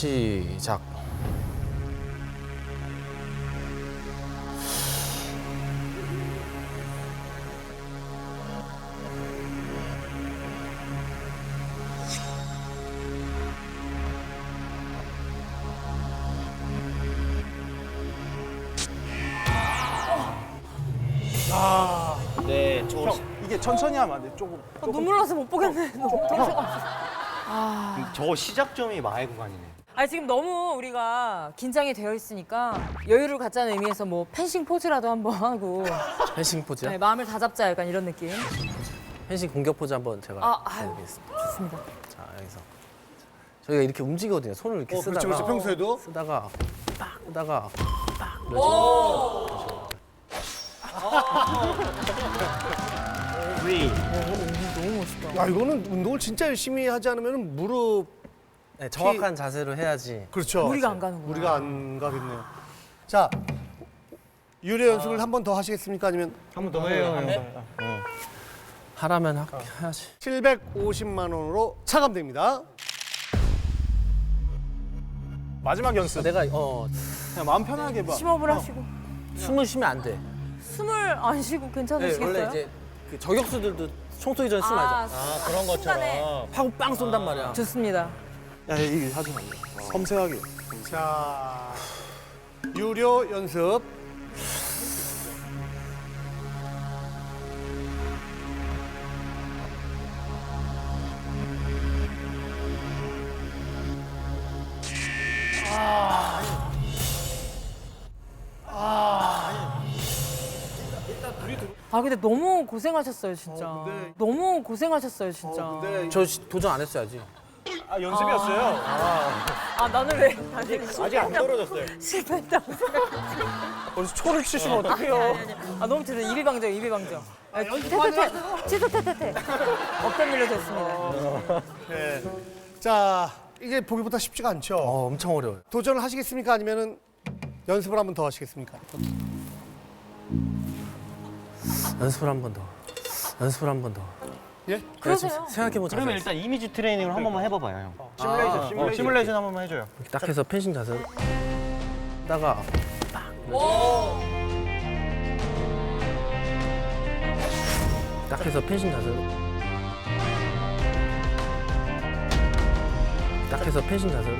시작. 네, 저형 이게 천천히 하면 안 돼. 조금. 어, 눈물 나서 못 보겠네. 너무 떨려가지고. 저 시작점이 마의 구간이네. 아니 지금 너무 우리가 긴장이 되어 있으니까 여유를 갖자는 의미에서 뭐 펜싱 포즈라도 한번 하고 펜싱 포즈야? 네, 마음을 다잡자 약간 이런 느낌. 펜싱 공격 포즈 한번 제가 아, 아유. 해드리겠습니다. 좋습니다. 자 여기서 저희가 이렇게 움직이거든요. 손을 이렇게 어, 쓰다가 그렇죠, 그렇죠. 평소에도 쓰다가 빡 쓰다가 프리. 야 이거는 운동을 진짜 열심히 하지 않으면 무릎 네, 정확한 자세로 해야지. 그렇죠. 무리가 안 가는구나. 무리가 안 가겠네요. 자 유래 연습을 한 번 더 하시겠습니까? 아니면 한 번 더 해요. 하라면 하, 해야지. 750만 원으로 차감됩니다. 마지막 연습. 내가 어 그냥 마음 편하게 봐. 심호흡을 하시고 숨을 쉬면 안 돼. 숨을 안 쉬고 네, 괜찮으시겠어요? 원래 이제 그 저격수들도 총 쏘기 전에 숨 아, 알죠? 아, 그런 순간에. 것처럼. 하고 빵 쏜단 말이야. 좋습니다. 야 이게 하지 마. 섬세하게. 자 유료 연습 아 근데 너무 고생하셨어요 진짜. 어, 근데- 너무 고생하셨어요 진짜. 어, 근데 저 시- 도전 안 했어야지. 아 연습이었어요. 아 나는 왜 당연히 아직 안 떨어졌어요. 실패했다고 거기서 초를 치시면 어떡해요? 아 너무 들어 이비방정 이비방정. 아, 태태태 치토태태태 없던 일로 됐습니다. 네. 자 이제 보기보다 쉽지가 않죠. 어, 엄청 어려워요. 도전을 하시겠습니까? 아니면은 연습을 한 번 더 하시겠습니까? 연습을 한 번 더. 연습을 한 번 더. 예? 그러세요. 생각해보자. 그러면 일단 이미지 트레이닝을 한 번만 해봐봐요, 형. 시뮬레이션, 어, 시뮬레이션. 시뮬레이션 한 번만 해줘요. 딱 해서 펜싱 자세. 다가 딱 해서 펜싱 자세. 딱 해서 펜싱 자세.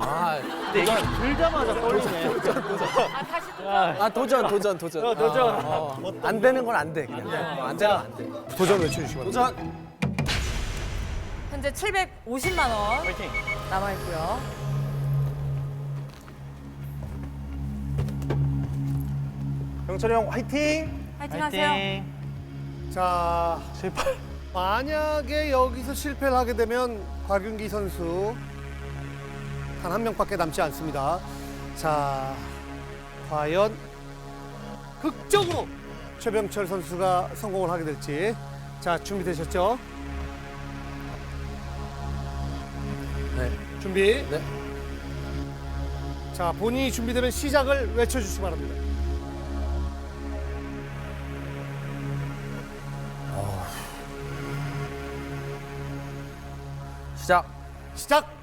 아, 근데 이게 들자마자 떨리네. 아아 도전 도전 도전. 어, 도전. 어, 어. 안 되는 건 안 돼. 그냥. 어, 안 되는 건안 돼. 도전 외쳐 주시기 바랍니다. 도전. 현재 750만 원 파이팅. 남아 있고요. 영철이 형 화이팅. 파이팅 하세요. 자 제발. 만약에 여기서 실패를 하게 되면 곽윤기 선수 단 한 명밖에 남지 않습니다. 자, 과연 극적으로 최병철 선수가 성공을 하게 될지. 자, 준비되셨죠? 네. 준비. 네. 자, 본인이 준비되면 시작을 외쳐주시기 바랍니다. 시작. 시작!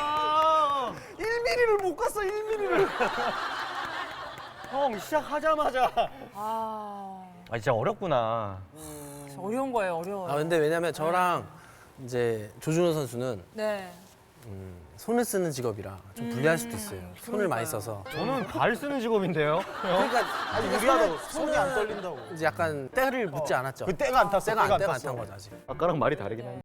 형! 1mm를 못 갔어 1mm를. 형, 시작하자마자. 아 아, 진짜 어렵구나. 어려운 거예요 어려워요. 아 근데 왜냐면 저랑 이제 조준호 선수는 네. 손을 쓰는 직업이라 좀 불리할 수도 있어요. 손을 많이 써서. 저는 발 쓰는 직업인데요. 그러니까 아니 무리하다고 손이 안 떨린다고. 이제 약간 때를 묻지 않았죠. 그 때가 안 탔어. 때가 안 때가 때가 안 안탄. 거죠 아직. 아까랑 말이 다르긴 한데.